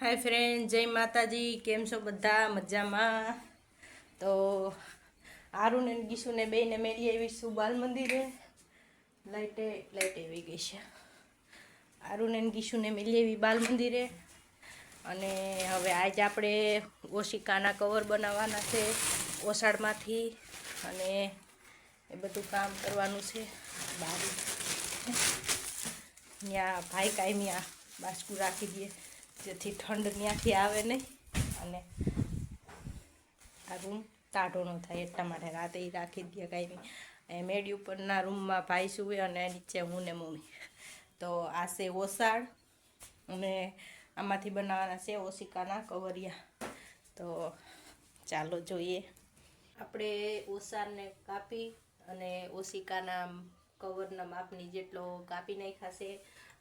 હાય friend જય માતાજી. કેમ છો બધા? મજામાં? તો આરુને ગીસુને બેને મેલી આવીશું બાલ મંદિરે લાઇટે લાઇટ આવી ગઈ છે. આરુને ગીસુને મેલી આવી બાલ મંદિરે અને હવે આજે આપણે ઓશિકાના કવર બનાવવાના છે ઓસાડમાંથી. અને એ બધું કામ કરવાનું છે. બારી. ત્યાં ભાઈ આ બાસકું રાખી દઈએ જેથી ઠંડ ત્યાંથી આવે નહીં અને આ રૂમ ટાઢો ન થાય એટલા માટે રાતે રાખી દઈએ કાંઈ નહીં. એ મેડી ઉપરના રૂમમાં ભાઈ સુવે અને નીચે હું ને મમ્મી. તો આ છે ઓસાળ અને આમાંથી બનાવવાના છે ઓશિકાના કવરિયા. તો ચાલો જોઈએ. આપણે ઓસારને કાપી અને ઓશિકાના કવરના માપની જેટલો કાપી નાખ્યા છે,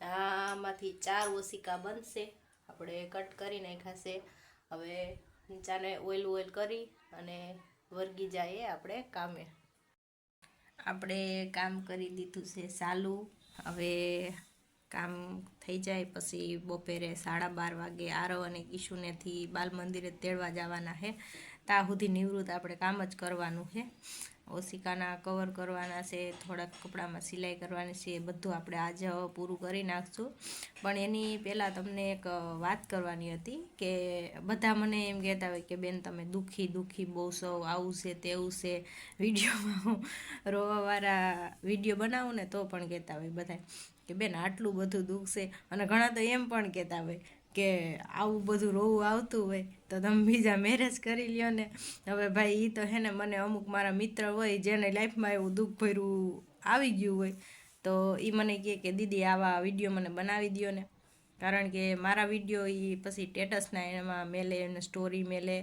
આમાંથી ચાર ઓશિકા બનશે. આપણે કટ કરી નાખ્યા હવે નીચાને ઓઇલ ઓઇલ કરી અને વર્ગી જઈએ આપણે કામે. આપણે કામ કરી દીધું છે ચાલુ. હવે કામ થઈ જાય પછી બપોરે સાડા બાર વાગે આરવ અને કિશુનેથી બાલ મંદિરે તેડવા જવાના છે. ત્યાં સુધી નિવૃત્ત આપણે કામ જ કરવાનું છે. ઓશિકાના કવર કરવાના છે, થોડાક કપડામાં સિલાઈ કરવાની છે, એ બધું આપણે આજે પૂરું કરી નાખશું. પણ એની પહેલાં તમને એક વાત કરવાની હતી કે બધા મને એમ કહેતા હોય કે, બેન, તમે દુઃખી દુઃખી, બહુ છો આવું છે, તેવું છે. વિડીયોમાં હું રોવાવાળા વીડિયો બનાવું ને તો પણ કહેતા હોય બધા કે, બેન, આટલું બધું દુઃખ છે. અને ઘણા તો એમ પણ કહેતા હોય કે આવું બધું રોવું આવતું હોય, તો તમે બીજા મેરેજ કરી લ્યો ને. હવે ભાઈ એ તો હે ને મને અમુક મારા મિત્ર હોય, જેને લાઈફમાં એવું દુઃખ ભર્યું આવી ગયું હોય, તો એ મને કહે કે, દીદી, આવા વીડિયો મને બનાવી દો ને. કારણ કે મારા વીડિયો એ પછી સ્ટેટસના એમાં મેલે એને સ્ટોરી મેલે,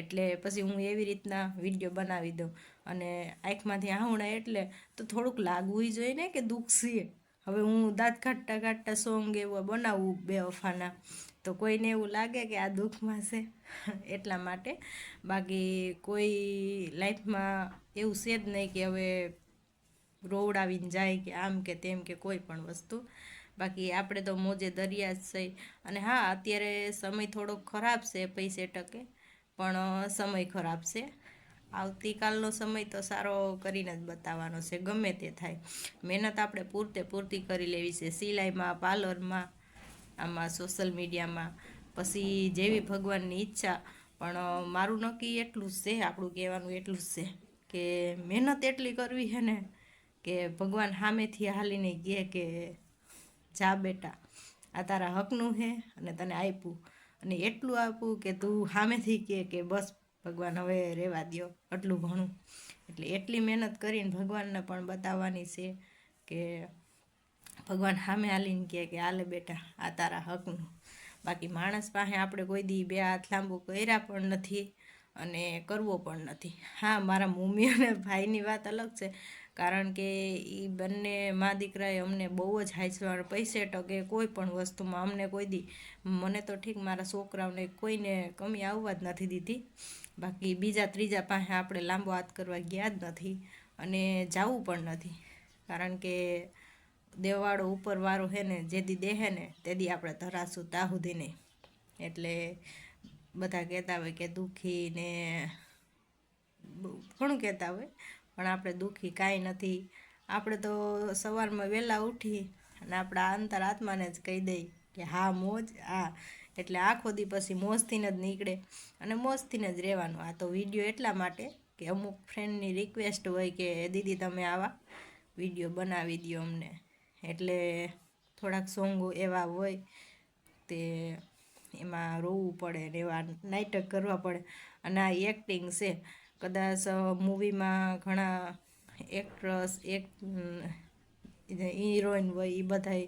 એટલે પછી હું એવી રીતના વીડિયો બનાવી દઉં. અને આંખમાંથી આહુણા એટલે તો થોડુંક લાગવું જોઈએ ને કે દુઃખ છે. હવે હું દાંત કાઢતા કાઢતા સોંગ એવું બનાવું બે વફાના. તો કોઈને એવું લાગે કે આ દુઃખમાં છે, એટલા માટે. બાકી કોઈ લાઈફમાં એવું છે જ નહીં કે હવે રોવડાવીને જાય કે આમ કે તેમ કે કોઈ પણ વસ્તુ. બાકી આપણે તો મોજે દરિયા જ છે. અને હા, અત્યારે સમય થોડો ખરાબ છે પૈસે ટકે, પણ સમય ખરાબ છે. આવતીકાલનો સમય તો સારો કરીને જ બતાવવાનો છે, ગમે તે થાય. મહેનત આપણે પૂરતે પૂરતી કરી લેવી છે, સિલાઈમાં, પાર્લરમાં આમાં સોશિયલ મીડિયામાં. પછી જેવી ભગવાનની ઈચ્છા, પણ મારું નક્કી એટલું જ છે, આપણું કહેવાનું એટલું જ છે, કે મહેનત એટલી કરવી છે ને, કે ભગવાન સામેથી હાલીને કહે કે, જા બેટા, આ તારા હકનું છે અને તને આપ્યું અને એટલું આપું કે તું સામેથી કહે કે, બસ, ભગવાન, હવે રહેવા દો આટલું ઘણું. એટલે એટલી મહેનત કરીને ભગવાનને પણ બતાવવાની છે કે ભગવાન સામે હાલીને કહે કે હાલે બેટા, આ તારા હકનું. બાકી માણસ પાસે આપણે કોઈ દી બે હાથ લાંબુ કર્યા પણ નથી અને કરવો પણ નથી. હા, મારા મમ્મી અને ભાઈની વાત અલગ છે, કારણ કે એ બંને મા દીકરાએ અમને બહુ જ હાઈસવાનું પૈસે ટકે કોઈ પણ વસ્તુમાં. અમને કોઈ દી, મને તો ઠીક મારા છોકરાઓને કોઈને કમી આવવા જ નથી દીધી. બાકી બીજા ત્રીજા પાસે આપણે લાંબો હાથ કરવા ગયા જ નથી અને જવું પણ નથી. કારણ કે દેવાળો ઉપરવાળો હે ને જેદી દેહે ને તેદી આપણે ધરાશું તાહુદીને એટલે બધા કહેતા હોય કે દુઃખી ને ઘણું કહેતા હોય, પણ આપણે દુઃખી કાંઈ નથી. આપણે તો સવારમાં વહેલા ઉઠી અને આપણા અંતર આત્માને જ કહી દઈ કે હા, મોજ આ એટલે આખો દી પછી મોજથીને જ નીકળે અને મોજથીને જ રહેવાનું. આ તો વીડિયો એટલા માટે કે અમુક ફ્રેન્ડની રિક્વેસ્ટ હોય કે દીદી, તમે આવા વીડિયો બનાવી દો અમને. એટલે થોડાક સોંગો એવા હોય તે એમાં રોવું પડે ને એવા નાટક કરવા પડે. અને આ એક્ટિંગ છે. કદાચ મૂવીમાં ઘણા એક્ટ્રસ એક હિરોઈન હોય એ બધા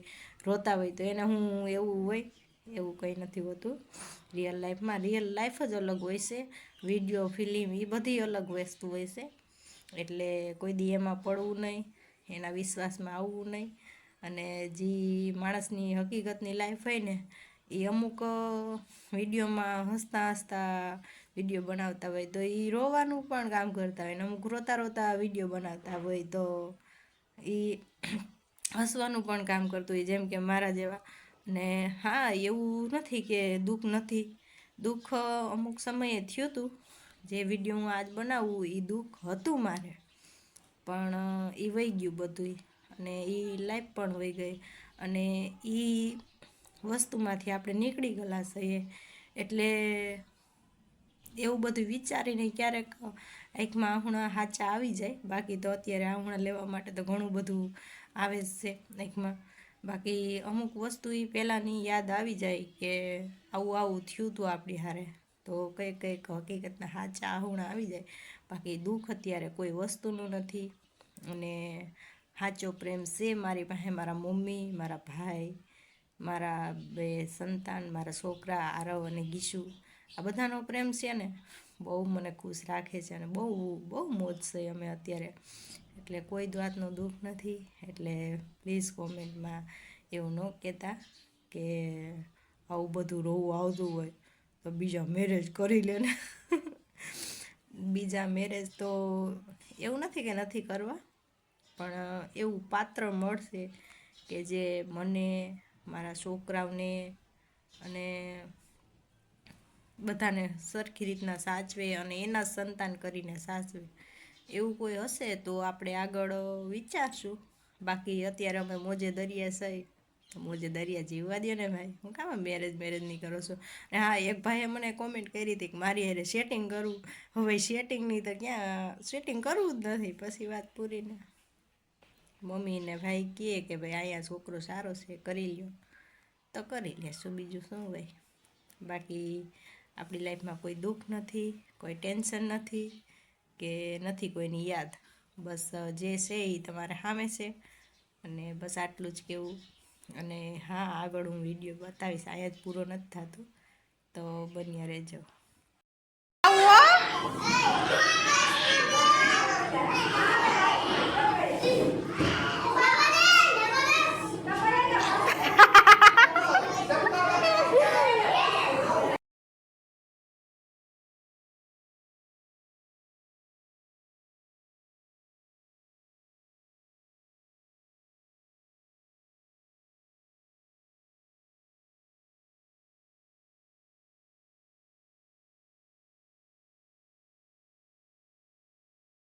રોતા હોય, તો એને હું એવું હોય, એવું કંઈ નથી હોતું. રિયલ લાઈફમાં રિયલ લાઈફ જ અલગ હોય છે. વીડિયો ફિલ્મ એ બધી અલગ વસ્તુ હોય છે. એટલે કોઈ દી એમાં પડવું નહીં, એના વિશ્વાસમાં આવવું નહીં. અને જે માણસની હકીકતની લાઈફ હોય ને, એ અમુક વિડીયોમાં હસતા હસતા વીડિયો બનાવતા હોય, તો એ રોવાનું પણ કામ કરતા હોય ને, અમુક રોતા રોતા વીડિયો બનાવતા હોય, તો એ હસવાનું પણ કામ કરતું હોય, જેમ કે મારા જેવા. ને હા, એવું નથી કે દુઃખ નથી. દુઃખ અમુક સમયે થયું હતું, જે વીડિયો હું આજ બનાવું એ દુઃખ હતું મારે. પણ એ વહી ગયું બધું અને એ લાઈફ પણ વહી ગઈ. અને એ વસ્તુમાંથી આપણે નીકળી ગયેલા છીએ. એટલે એવું બધું વિચારીને ક્યારેક એકમાં આહુણા હાચા આવી જાય. બાકી તો અત્યારે આહુણા લેવા માટે તો ઘણું બધું આવે છે એકમાં બાકી અમુક વસ્તુ એ પહેલાંની યાદ આવી જાય કે આવું આવું થયું હતું આપણી હારે. તો કંઈક કંઈક હકીકતના હાચા આહુણા આવી જાય. બાકી દુઃખ અત્યારે કોઈ વસ્તુનું નથી. અને સાચો પ્રેમ છે, મારી પાસે મારા મમ્મી, મારા ભાઈ, મારા બે સંતાન, મારા છોકરા, આરવ અને ગીશુ. આ બધાનો પ્રેમ છે ને, બહુ મને ખુશ રાખે છે અને બહુ બહુ મોજ છે અમે અત્યારે. એટલે કોઈ વાતનું દુઃખ નથી. એટલે પ્લીઝ કોમેન્ટમાં એવું ન કહેતા કે આવું બધું રોવું આવતું હોય તો બીજા મેરેજ કરી લે બીજા મેરેજ તો એવું નથી કે નથી કરવા. પણ એવું પાત્ર મળશે કે જે મને, મારા છોકરાઓને અને બધાને સરખી રીતના સાચવે અને એના સંતાન કરીને સાચવે. એવું કોઈ હશે તો આપણે આગળ વિચારશું. બાકી અત્યારે અમે મોજે દરિયા સહી મોજે દરિયા જીવવા દે ને ભાઈ. હું કામ મેરેજ મેરેજ નહીં કરો છો? અને હા, એક ભાઈએ મને કોમેન્ટ કરી હતી કે મારી હારે સેટિંગ કરવું હવે સેટિંગની તો ક્યાં સેટિંગ કરવું જ નથી. પછી વાત પૂરીને મમ્મી ને ભાઈ કહે કે ભાઈ અહીંયા છોકરો સારો છે, કરી લ્યો. તો કરી લેશું, બીજું શું ભાઈ બાકી આપણી લાઈફમાં કોઈ દુઃખ નથી, કોઈ ટેન્શન નથી, કે નથી કોઈની યાદ. બસ જે છે એ તમારે સામે છે. અને બસ આટલું જ કહેવું અને હા, આગળ હું વીડિયો બતાવીશ. અહીંયા જ પૂરો નથી થતો. તો બન્યા રહેજો.